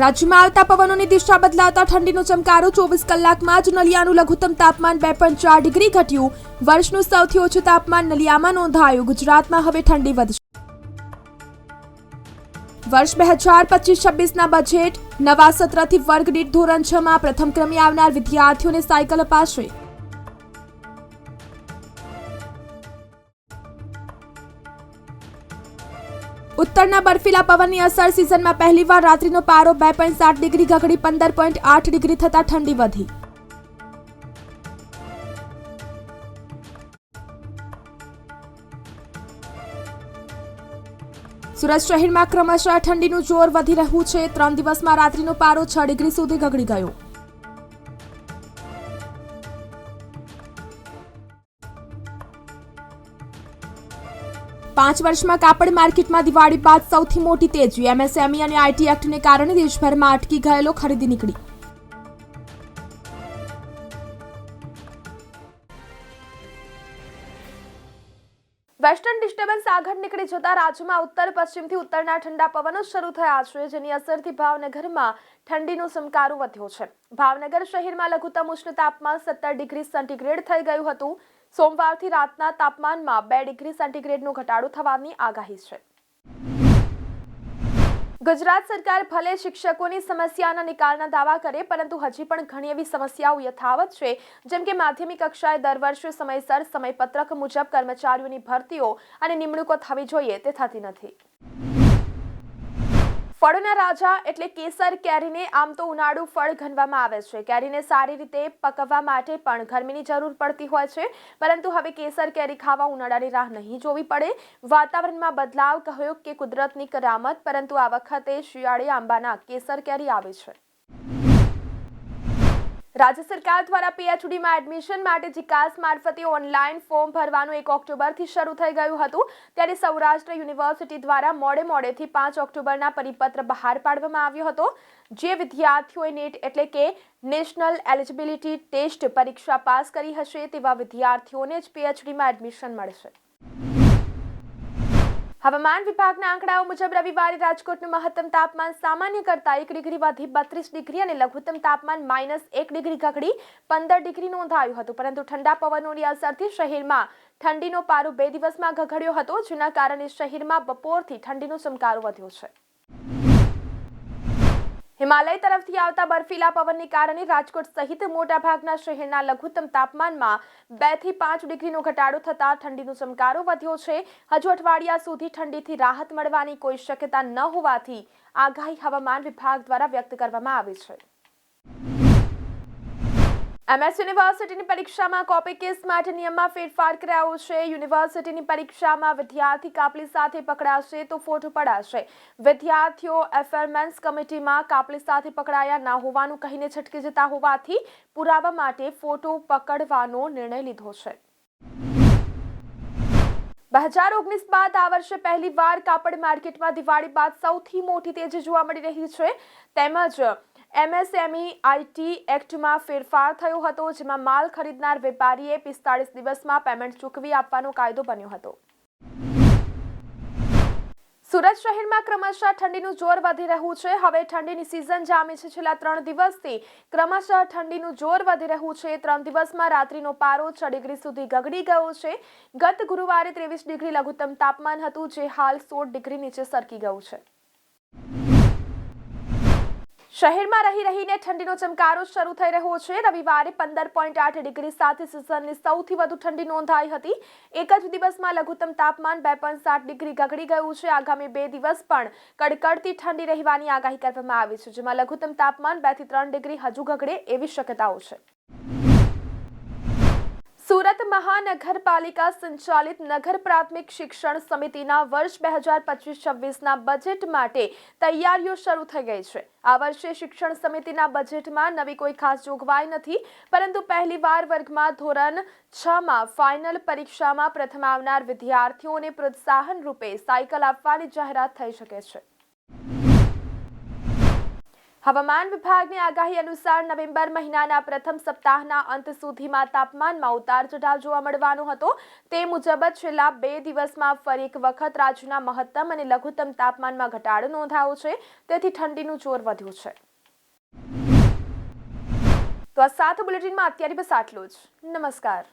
રાજ્યમાં આવતા પવનોની દિશા બદલાતા ઠંડીનો ચમકારો. ચોવીસ કલાકમાં જ નલિયાનું લઘુત્તમ તાપમાન બે પોઈન્ટ ચાર ડિગ્રી ઘટ્યું. વર્ષનું સૌથી ઓછું તાપમાન નલિયામાં નોંધાયું. ગુજરાતમાં હવે ઠંડી વધશે. વર્ષ બે હજાર પચીસ છવ્વીસના બજેટ નવા સત્રથી વર્ગ દીઠ ધોરણ છમાં પ્રથમ ક્રમે આવનાર વિદ્યાર્થીઓને સાયકલ અપાશે. ઉત્તરના બર્ફીલા પવનની અસર સિઝનમાં પહેલીવાર રાત્રિનો પારો બે પોઈન્ટ સાત ડિગ્રી ઘગડી પંદર પોઈન્ટ આઠ ડિગ્રી થતા ઠંડી વધી. સુરત શહેરમાં ક્રમશઃ ઠંડીનું જોર વધી રહ્યું છે. ત્રણ દિવસમાં રાત્રિનો પારો છ ડિગ્રી સુધી ગગડી ગયો. પાંચ વર્ષમાં કાપડ માર્કેટમાં દિવાળી બાદ સૌથી મોટી તેજી. એમએસએમઈ અને આઈટી એક્ટને કારણે દેશભરમાં અટકી ગયેલો ખરીદી નીકળી. વેસ્ટર્ન ડિસ્ટર્બન્સ આગળ નીકળી જતા રાજ્યમાં ઉત્તર, પશ્ચિમથી ઉત્તરના ઠંડા પવનો શરૂ થયા છે, જેની અસરથી ભાવનગરમાં ઠંડીનો સમકારો વધ્યો છે. ભાવનગર શહેરમાં લઘુત્તમ ઉષ્ણ તાપમાન સત્તર ડિગ્રી સેન્ટીગ્રેડ થઈ ગયું હતું. સોમવારથી રાતના તાપમાનમાં બે ડિગ્રી સેન્ટીગ્રેડનો ઘટાડો થવાની આગાહી છે. ગુજરાત સરકાર ભલે શિક્ષકોની સમસ્યાના નિકાલના દાવા કરે, પરંતુ હજી પણ ઘણી એવી સમસ્યાઓ યથાવત છે. જેમ કે માધ્યમિક કક્ષાએ દર વર્ષે સમયસર સમયપત્રક મુજબ કર્મચારીઓની ભરતીઓ અને નિમણૂકો થવી જોઈએ તે થતી નથી. ફળોના રાજા એટલે કેસર કેરીને આમ તો ઉનાળુ ફળ ગણવામાં આવે છે. કેરીને સારી રીતે પકવવા માટે પણ ગરમીની જરૂર પડતી હોય છે. પરંતુ હવે કેસર કેરી ખાવા ઉનાળાની રાહ નહીં જોવી પડે. વાતાવરણમાં બદલાવ કહ્યો કે કુદરતની કરામત, પરંતુ આ વખતે શિયાળે આંબાના કેસર કેરી આવે છે. રાજ્ય સરકાર દ્વારા પીએચડીમાં એડમિશન માટે જીકાસ મારફતે ઓનલાઈન ફોર્મ ભરવાનું એક ઓક્ટોબરથી શરૂ થઈ ગયું હતું. ત્યારે સૌરાષ્ટ્ર યુનિવર્સિટી દ્વારા મોડે મોડેથી પાંચ ઓક્ટોબરના પરિપત્ર બહાર પાડવામાં આવ્યો હતો. જે વિદ્યાર્થીઓએ નેટ એટલે કે નેશનલ એલિજિબિલિટી ટેસ્ટ પરીક્ષા પાસ કરી હશે તેવા વિદ્યાર્થીઓને જ પીએચડીમાં એડમિશન મળશે. હવામાન વિભાગના આંકડાઓ મુજબ રવિવારે રાજકોટનું મહત્તમ તાપમાન સામાન્ય કરતા એક ડિગ્રી વધી બત્રીસ ડિગ્રી અને લઘુત્તમ તાપમાન માઇનસ એક ડિગ્રી ઘગડી પંદર ડિગ્રી નોંધાયું હતું. પરંતુ ઠંડા પવનોની અસરથી શહેરમાં ઠંડીનો પારો બે દિવસમાં ઘગડ્યો હતો. જેના કારણે શહેરમાં બપોરથી ઠંડીનો ચમકારો વધ્યો છે. હિમાલય તરફથી આવતા બર્ફીલા પવનને કારણે રાજકોટ સહિત મોટાભાગના શહેરના લઘુત્તમ તાપમાનમાં બેથી પાંચ ડિગ્રીનો ઘટાડો થતાં ઠંડીનો ચમકારો વધ્યો છે. હજુ અઠવાડિયા સુધી ઠંડીથી રાહત મળવાની કોઈ શક્યતા ન હોવાથી આગાહી હવામાન વિભાગ દ્વારા વ્યક્ત કરવામાં આવી છે. એમએસ યુનિવર્સિટીની પરીક્ષામાં કોપી કેસ માટે નિયમમાં ફેરફાર કરાયો છે. યુનિવર્સિટીની પરીક્ષામાં વિદ્યાર્થી કાપલી સાથે પકડાશે તો ફોટો પડાશે. વિદ્યાર્થીઓ એફરમેન્સ કમિટીમાં કાપલી સાથે પકડાયા ના હોવાનું કહીને છટકી જતા હોવાથી પુરાવા માટે ફોટો પકડવાનો નિર્ણય લીધો છે. બે હજાર ઓગણીસ બાદ આ વર્ષે પહેલી વાર કાપડ માર્કેટમાં દિવાળી બાદ સૌથી મોટી તેજી જોવા મળી રહી છે. તેમજ એમએસએમઈ આઈટી એક્ટમાં ફેરફાર થયો હતો, જેમાં માલ ખરીદનાર વેપારીએ પિસ્તાળીસ દિવસમાં પેમેન્ટ ચૂકવી આપવાનો કાયદો બન્યો હતો. સુરત શહેરમાં ક્રમશઃ ઠંડીનું જોર વધી રહ્યું છે. હવે ઠંડીની સિઝન જામી છે. છેલ્લા ત્રણ દિવસથી ક્રમશઃ ઠંડીનું જોર વધી રહ્યું છે. ત્રણ દિવસમાં રાત્રિનો પારો છ ડિગ્રી સુધી ગગડી ગયો છે. ગત ગુરુવારે ત્રેવીસ ડિગ્રી લઘુત્તમ તાપમાન હતું, જે હાલ સોળ ડિગ્રી નીચે સરકી ગયું છે. શહેરમાં રહી રહીને ઠંડીનો ચમકારો શરૂ થઈ રહ્યો છે. રવિવારે પંદર પોઈન્ટ આઠ ડિગ્રી સાથે સિઝનની સૌથી વધુ ઠંડી નોંધાઈ હતી. એક જ દિવસમાં લઘુત્તમ તાપમાન બે પોઈન્ટ સાત ડિગ્રી ગગડી ગયું છે. આગામી બે દિવસ પણ કડકડતી ઠંડી રહેવાની આગાહી કરવામાં આવી છે, જેમાં લઘુત્તમ તાપમાન બેથી ત્રણ ડિગ્રી હજુ ગગડે એવી શક્યતાઓ છે. સુરત મહાનગરપાલિકા સંચાલિત નગર પ્રાથમિક શિક્ષણ સમિતિના વર્ષ બે હજાર પચીસ છવ્વીસના બજેટ માટે તૈયારીઓ શરૂ થઈ ગઈ છે. આ વર્ષે શિક્ષણ સમિતિના બજેટમાં નવી કોઈ ખાસ જોગવાઈ નથી, પરંતુ પહેલીવાર વર્ગમાં ધોરણ છમાં ફાઇનલ પરીક્ષામાં પ્રથમ આવનાર વિદ્યાર્થીઓને પ્રોત્સાહન રૂપે સાયકલ આપવાની જાહેરાત થઈ શકે છે. હવામાન વિભાગની આગાહી અનુસાર નવેમ્બર મહિનાના પ્રથમ સપ્તાહના અંત સુધીમાં તાપમાનમાં ઉતાર ચઢાવ જોવા મળવાનો હતો. તે મુજબ છેલ્લા બે દિવસમાં ફરી એક વખત રાજ્યના મહત્તમ અને લઘુત્તમ તાપમાનમાં ઘટાડો નોંધાયો છે. તેથી ઠંડીનું જોર વધ્યું છે. તો આ સાત બુલેટિનમાં અત્યારે બસ આટલું જ. નમસ્કાર.